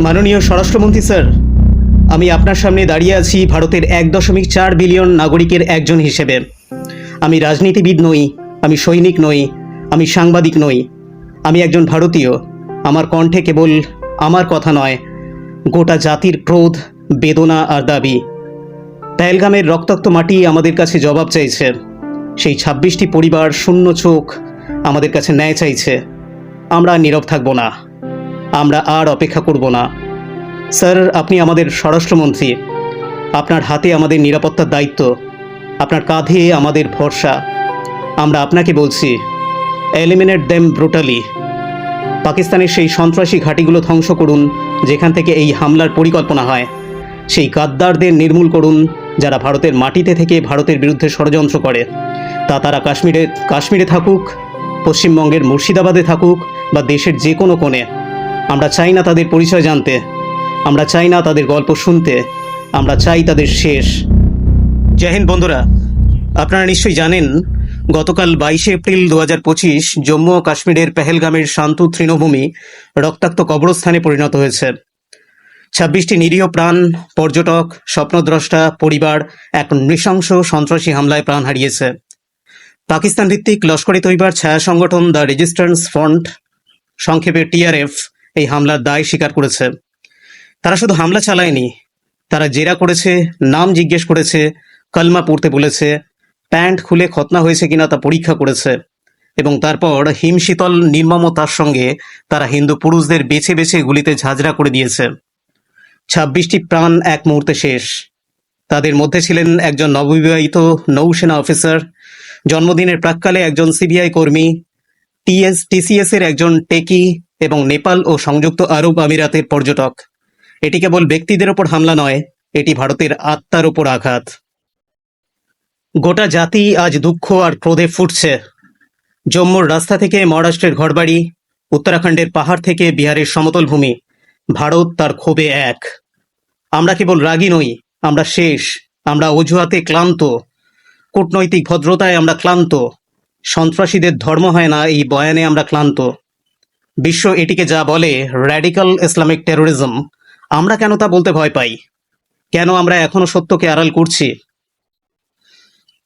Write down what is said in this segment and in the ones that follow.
মাননীয় স্বরাষ্ট্রমন্ত্রী, স্যার, আমি আপনার সামনে দাঁড়িয়ে আছি ভারতের এক দশমিক চার বিলিয়ন নাগরিকের একজন হিসেবে। আমি রাজনীতিবিদ নই, আমি সৈনিক নই, আমি সাংবাদিক নই। আমি একজন ভারতীয়, আমার কণ্ঠে কেবল আমার কথা নয়, গোটা জাতির ক্রোধ, বেদনা আর দাবি। পেহেলগামের রক্তাক্ত মাটি আমাদের কাছে জবাব চাইছে। সেই ছাব্বিশটি পরিবার শূন্য চোখ আমাদের কাছে ন্যায় চাইছে। আমরা নীরব থাকব না। আমরা আর অপেক্ষা করব না। স্যার, আপনি আমাদের স্বরাষ্ট্রমন্ত্রী। আপনার হাতে আমাদের নিরাপত্তার দায়িত্ব। আপনার কাঁধে আমাদের ভরসা। আমরা আপনাকে বলছি এলিমিনেট দেম ব্রুটালি পাকিস্তানের সেই সন্ত্রাসী ঘাঁটিগুলো ধ্বংস করুন, যেখান থেকে এই হামলার পরিকল্পনা হয়। সেই গাদ্দারদের নির্মূল করুন, যারা ভারতের মাটিতে থেকে ভারতের বিরুদ্ধে ষড়যন্ত্র করে। তা তারা কাশ্মীরে কাশ্মীরে থাকুক, পশ্চিমবঙ্গের মুর্শিদাবাদে থাকুক, বা দেশের যে কোনো কোণে। আমরা চাই না তাদের পরিচয় জানতে, আমরা চাই না তাদের গল্প শুনতে, আমরা চাই তাদের শেষ। জয় হিন্দ বন্ধুরা, আপনারা নিশ্চয়ই জানেন, গতকাল বাইশে এপ্রিল দু হাজার পঁচিশ জম্মু ও কাশ্মীরের পেহেলগামের শান্ত তৃণভূমি রক্তাক্ত কবরস্থানে পরিণত হয়েছে। ছাব্বিশটি নিরীহ প্রাণ, পর্যটক, স্বপ্নদ্রষ্টা, পরিবার, এক নৃশংস সন্ত্রাসী হামলায় প্রাণ হারিয়েছে। পাকিস্তান ভিত্তিক লস্করি তৈবার ছায়া সংগঠন দ্য রেজিস্ট্যান্স ফ্রন্ট, সংক্ষেপে টিআরএফ এই হামলার দায় স্বীকার করেছে। তারা শুধু হামলা চালায়নি, তারা জেরা করেছে, নাম জিজ্ঞেস করেছে, কলমা পড়তে বলেছে, প্যান্ট খুলে খতনা হয়েছে কিনা তা পরীক্ষা করেছে এবং তারপর হিমশীতল নির্মমতার সঙ্গে তারা হিন্দু পুরুষদের বেছে বেছে গুলিতে ঝাঁঝরা করে দিয়েছে। ছাব্বিশটি প্রাণ এক মুহূর্তে শেষ। তাদের মধ্যে ছিলেন একজন নববিবাহিত নৌসেনা অফিসার, জন্মদিনের প্রাককালে একজন সিবিআই কর্মী, টিএস টিসিএস এর একজন টেকি এবং নেপাল ও সংযুক্ত আরব আমিরাতের পর্যটক। এটি কেবল ব্যক্তিদের ওপর হামলা নয়, এটি ভারতের আত্মার ওপর আঘাত। গোটা জাতি আজ দুঃখ আর ক্রোধে ফুটছে। জম্মুর রাস্তা থেকে মহারাষ্ট্রের ঘরবাড়ি, উত্তরাখণ্ডের পাহাড় থেকে বিহারের সমতল ভূমি, ভারত তার ক্ষোভে এক। আমরা কেবল রাগী নই, আমরা শেষ, আমরা অজুহাতে ক্লান্ত। কূটনৈতিক ভদ্রতায় আমরা ক্লান্ত, সন্ত্রাসীদের ধর্ম হয় না, এই বয়ানে আমরা ক্লান্ত। বিশ্ব এটিকে যা বলে র্যাডিক্যাল ইসলামিক টেরোরিজম আমরা কেন তা বলতে ভয় পাই? কেন আমরা এখনও সত্যকে আড়াল করছি?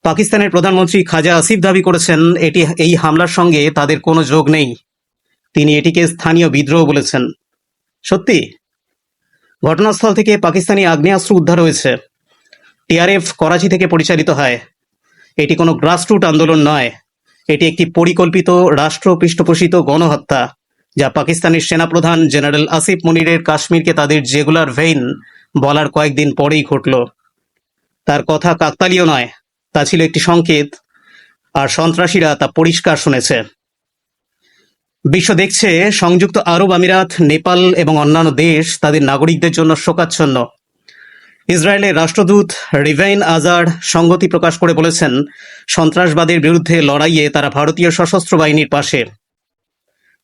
পাকিস্তানের প্রধানমন্ত্রী খাজা আসিফ দাবি করেছেন, এটি, এই হামলার সঙ্গে তাদের কোনো যোগ নেই। তিনি এটিকে স্থানীয় বিদ্রোহ বলেছেন। সত্যি? ঘটনাস্থল থেকে পাকিস্তানি আগ্নেয়াস্ত্র উদ্ধার হয়েছে। টিআরএফ করাচি থেকে পরিচালিত হয়। এটি কোনো গ্রাসরুট আন্দোলন নয়। এটি একটি পরিকল্পিত রাষ্ট্র পৃষ্ঠপোষিত গণহত্যা। যা পাকিস্তানের সেনাপ্রধান জেনারেল আসিফ মনিরের কাশ্মীরকে তাদের জেগুলার ভেইন বলার কয়েকদিন পরেই ঘটল। তার কথা কাকতালীয় নয়, তা ছিল একটি সংকেত, আর সন্ত্রাসীরা তা পরিষ্কার শুনেছে। বিশ্ব দেখছে সংযুক্ত আরব আমিরাত, নেপাল এবং অন্যান্য দেশ তাদের নাগরিকদের জন্য শোকাচ্ছন্ন। ইসরায়েলের রাষ্ট্রদূত রিভাইন আজার সংগতি প্রকাশ করে বলেছেন, সন্ত্রাসবাদের বিরুদ্ধে লড়াইয়ে তারা ভারতীয় সশস্ত্র বাহিনীর পাশে।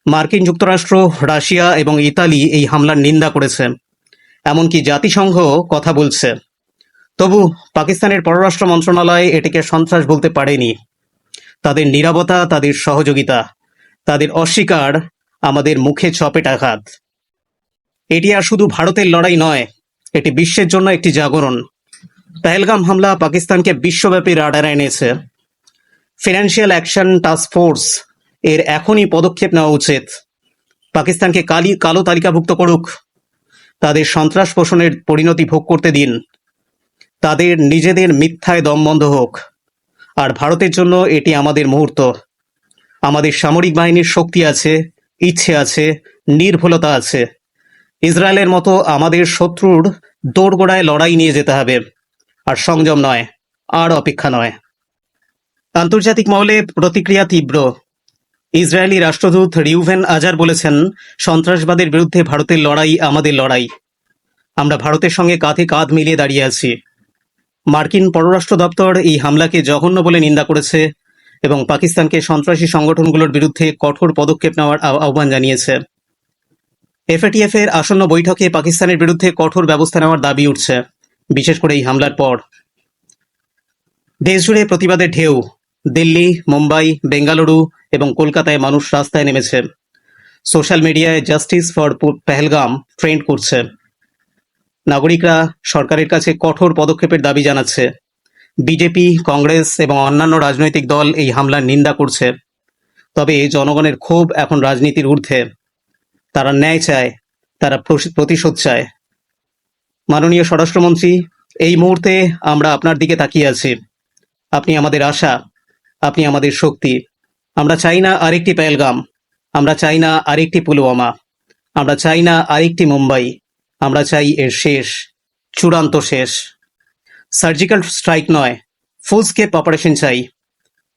মার্কিন যুক্তরাষ্ট্র, রাশিয়া এবং ইতালি এই হামলার নিন্দা করেছে। এমনকি জাতিসংঘ কথা বলছে। তবু পাকিস্তানের পররাষ্ট্র মন্ত্রণালয় এটিকে সন্ত্রাস বলতে পারেনি। তাদের নীরবতা, তাদের সহযোগিতা, তাদের অস্বীকার আমাদের মুখে চপেট আঘাত। এটি আর শুধু ভারতের লড়াই নয়, এটি বিশ্বের জন্য একটি জাগরণ। পেহেলগাম হামলা পাকিস্তানকে বিশ্বব্যাপী রাডারে এনেছে। ফিনান্সিয়াল অ্যাকশন টাস্ক ফোর্স এর এখনই পদক্ষেপ নেওয়া উচিত। পাকিস্তানকে কালি কালো তালিকাভুক্ত করুক। তাদের সন্ত্রাস পোষণের পরিণতি ভোগ করতে দিন। তাদের নিজেদের মিথ্যায় দম বন্ধ হোক। আর ভারতের জন্য এটি আমাদের মুহূর্ত। আমাদের সামরিক বাহিনীর শক্তি আছে, ইচ্ছে আছে, নির্ভুলতা আছে। ইসরায়েলের মতো আমাদের শত্রুর দোরগোড়ায় লড়াই নিয়ে যেতে হবে। আর সংযম নয়, আর অপেক্ষা নয়। আন্তর্জাতিক মহলে প্রতিক্রিয়া তীব্র। ইসরায়েলি রাষ্ট্রদূত রিউভেন আজার বলেছেন, সন্ত্রাসবাদের বিরুদ্ধে ভারতের লড়াই আমাদের লড়াই। আমরা ভারতের সঙ্গে কাঁধে কাঁধ মিলিয়ে দাঁড়িয়ে আছি। মার্কিন পররাষ্ট্র দপ্তর এই হামলাকে জঘন্য বলে নিন্দা করেছে এবং পাকিস্তানকে সন্ত্রাসী সংগঠনগুলোর বিরুদ্ধে কঠোর পদক্ষেপ নেওয়ার আহ্বান জানিয়েছে। এফএটিএফ এর আসন্ন বৈঠকে পাকিস্তানের বিরুদ্ধে কঠোর ব্যবস্থা নেওয়ার দাবি উঠছে, বিশেষ করে এই হামলার পর। দেশজুড়ে প্রতিবাদের ঢেউ দিল্লি, মুম্বাই, বেঙ্গালুরু এবং কলকাতায় মানুষ রাস্তায় নেমেছে। সোশ্যাল মিডিয়ায় জাস্টিস ফর পেহেলগাম ট্রেন্ড করছে। নাগরিকরা সরকারের কাছে কঠোর পদক্ষেপের দাবি জানাচ্ছে। বিজেপি, কংগ্রেস এবং অন্যান্য রাজনৈতিক দল এই হামলার নিন্দা করছে। তবে জনগণের ক্ষোভ এখন রাজনীতির ঊর্ধ্বে। তারা ন্যায় চায়, তারা প্রতিশোধ চায়। মাননীয় স্বরাষ্ট্রমন্ত্রী, এই মুহূর্তে আমরা আপনার দিকে তাকিয়ে আছি। আপনি আমাদের আশা আপনি আমাদের শক্তি। আমরা চাই না আরেকটি পেলগাম আমরা চাই না আরেকটি পুলওয়ামা। আমরা চাই না আরেকটি মুম্বাই। আমরা চাই এর শেষ, চূড়ান্ত শেষ। সার্জিক্যাল স্ট্রাইক নয়, ফুল স্কেপ অপারেশন চাই।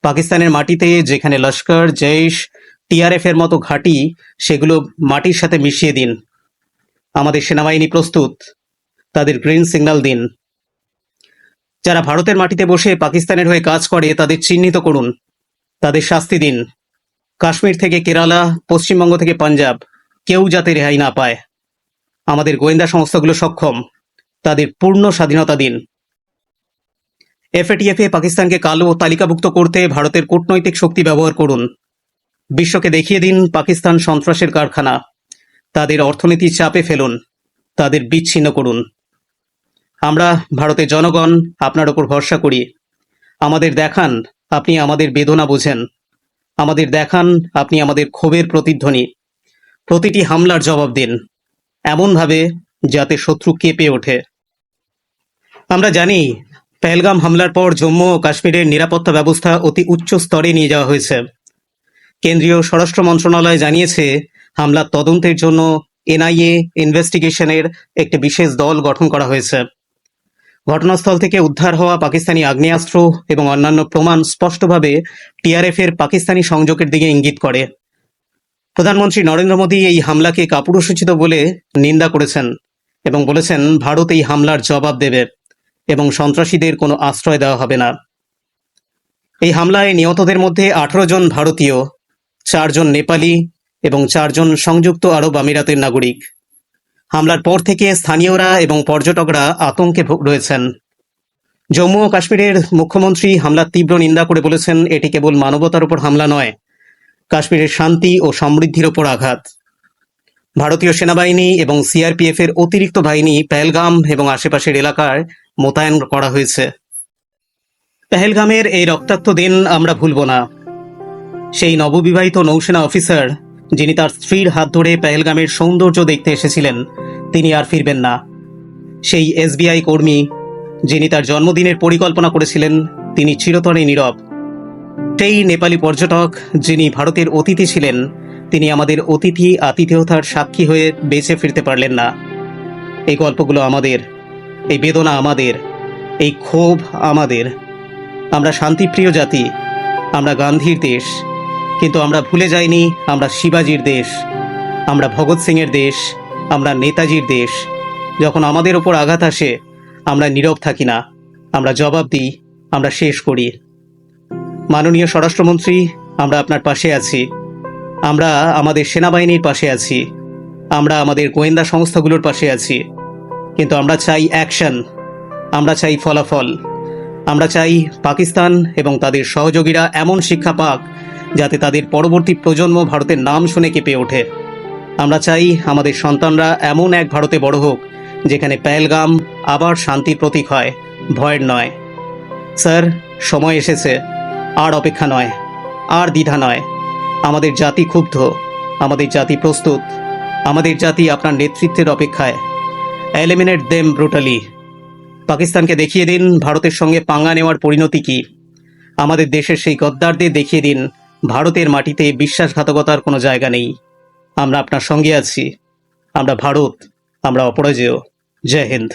পাকিস্তানের মাটিতে যেখানে লস্কর জৈশ টিআরএফ এর মতো ঘাঁটি, সেগুলো মাটির সাথে মিশিয়ে দিন। আমাদের সেনাবাহিনী প্রস্তুত। তাদের গ্রিন সিগন্যাল দিন। যারা ভারতের মাটিতে বসে পাকিস্তানের হয়ে কাজ করে, তাদের চিহ্নিত করুন। তাদের শাস্তি দিন। কাশ্মীর থেকে কেরালা, পশ্চিমবঙ্গ থেকে পাঞ্জাব, কেউ যাতে রেহাই না পায়। আমাদের গোয়েন্দা সংস্থাগুলো সক্ষম। তাদের পূর্ণ স্বাধীনতা দিন। এফএটিএফ পাকিস্তানকে কালো তালিকাভুক্ত করতে ভারতের কূটনৈতিক শক্তি ব্যবহার করুন। বিশ্বকে দেখিয়ে দিন পাকিস্তান সন্ত্রাসের কারখানা। তাদের অর্থনীতি চাপে ফেলুন। তাদের বিচ্ছিন্ন করুন। আমরা ভারতের জনগণ আপনার ওপর ভরসা করি। আমাদের দেখান আপনি আমাদের বেদনা বোঝেন। আমাদের দেখান আপনি আমাদের ক্ষোভের প্রতিধ্বনি। প্রতিটি হামলার জবাব দিন। এমনভাবে যাতে শত্রু কেঁপে ওঠে। আমরা জানি, পেহেলগাম হামলার পর জম্মু ও কাশ্মীরের নিরাপত্তা ব্যবস্থা অতি উচ্চ স্তরে নিয়ে যাওয়া হয়েছে। কেন্দ্রীয় স্বরাষ্ট্র মন্ত্রণালয় জানিয়েছে, হামলার তদন্তের জন্য এনআইএ ইনভেস্টিগেশনের একটি বিশেষ দল গঠন করা হয়েছে। ঘটনাস্থল থেকে উদ্ধার হওয়া পাকিস্তানি আগ্নেয়াস্ত্র এবং অন্যান্য প্রমাণ স্পষ্টভাবে টিআরএফ এর পাকিস্তানি সংযোগের দিকে ইঙ্গিত করে। প্রধানমন্ত্রী নরেন্দ্র মোদী এই হামলাকে কাপুরুষোচিত বলে নিন্দা করেছেন এবং বলেছেন, ভারত এই হামলার জবাব দেবে এবং সন্ত্রাসীদের কোনো আশ্রয় দেওয়া হবে না। এই হামলায় নিহতদের মধ্যে আঠারো জন ভারতীয়, চারজন নেপালি এবং চারজন সংযুক্ত আরব আমিরাতের নাগরিক। হামলার পর থেকে স্থানীয়রা এবং পর্যটকরা আতঙ্কে রয়েছেন। জম্মু ও কাশ্মীরের মুখ্যমন্ত্রী হামলার তীব্র নিন্দা করে বলেছেন, এটি কেবল মানবতার উপর হামলা নয়, কাশ্মীরের শান্তি ও সমৃদ্ধির ওপর আঘাত। ভারতীয় সেনাবাহিনী এবং সিআরপিএফ এর অতিরিক্ত বাহিনী পেহেলগাম এবং আশেপাশের এলাকায় মোতায়েন করা হয়েছে। পেহেলগামের এই রক্তাক্ত দিন আমরা ভুলব না। সেই নববিবাহিত নৌসেনা অফিসার যিনি তার স্ত্রীর হাত ধরে পেহেলগামের সৌন্দর্য দেখতে এসেছিলেন, তিনি আর ফিরবেন না। সেই এসবিআই কর্মী যিনি তার জন্মদিনের পরিকল্পনা করেছিলেন, তিনি চিরতরে নীরব। সেই নেপালি পর্যটক যিনি ভারতের অতিথি ছিলেন, তিনি আমাদের অতিথি আতিথেয়তার সাক্ষী হয়ে বেঁচে ফিরতে পারলেন না। এই গল্পগুলো আমাদের, এই বেদনা আমাদের, এই ক্ষোভ আমাদের। আমরা শান্তিপ্রিয় জাতি, আমরা গান্ধীর দেশ। কিন্তু আমরা ভুলে যাইনি, আমরা শিবাজির দেশ, আমরা ভগৎ সিংয়ের দেশ, আমরা নেতাজির দেশ। যখন আমাদের ওপর আঘাত আসে, আমরা নীরব থাকি না, আমরা জবাব দিই, আমরা শেষ করি। মাননীয় স্বরাষ্ট্রমন্ত্রী, আমরা আপনার পাশে আছি। আমরা আমাদের সেনাবাহিনীর পাশে আছি। আমরা আমাদের গোয়েন্দা সংস্থাগুলোর পাশে আছি। কিন্তু আমরা চাই অ্যাকশন, আমরা চাই ফলাফল। আমরা চাই পাকিস্তান এবং তাদের সহযোগীরা এমন শিক্ষা পাক যাতে তাদের পরবর্তী প্রজন্ম ভারতের নাম শুনে কেঁপে ওঠে। আমরা চাই আমাদের সন্তানরা এমন এক ভারতে বড় হোক, যেখানে পেহেলগাম আবার শান্তির প্রতীক হয়, ভয়ের নয়। স্যার, সময় এসেছে। আর অপেক্ষা নয়। আর দ্বিধা নয়। আমাদের জাতি ক্ষুব্ধ। আমাদের জাতি প্রস্তুত। আমাদের জাতি আপনার নেতৃত্বের অপেক্ষায়। Eliminate them brutally. পাকিস্তানকে দেখিয়ে দিন, ভারতের সঙ্গে পাঙ্গা নেওয়ার পরিণতি কি? আমাদের দেশের সেই গদ্দারদের দেখিয়ে দিন ভারতের মাটিতে বিশ্বাসঘাতকতার কোনো জায়গা নেই। আমরা আপনার সঙ্গে আছি। আমরা ভারত, আমরা অপরাজেয়। জয় হিন্দ।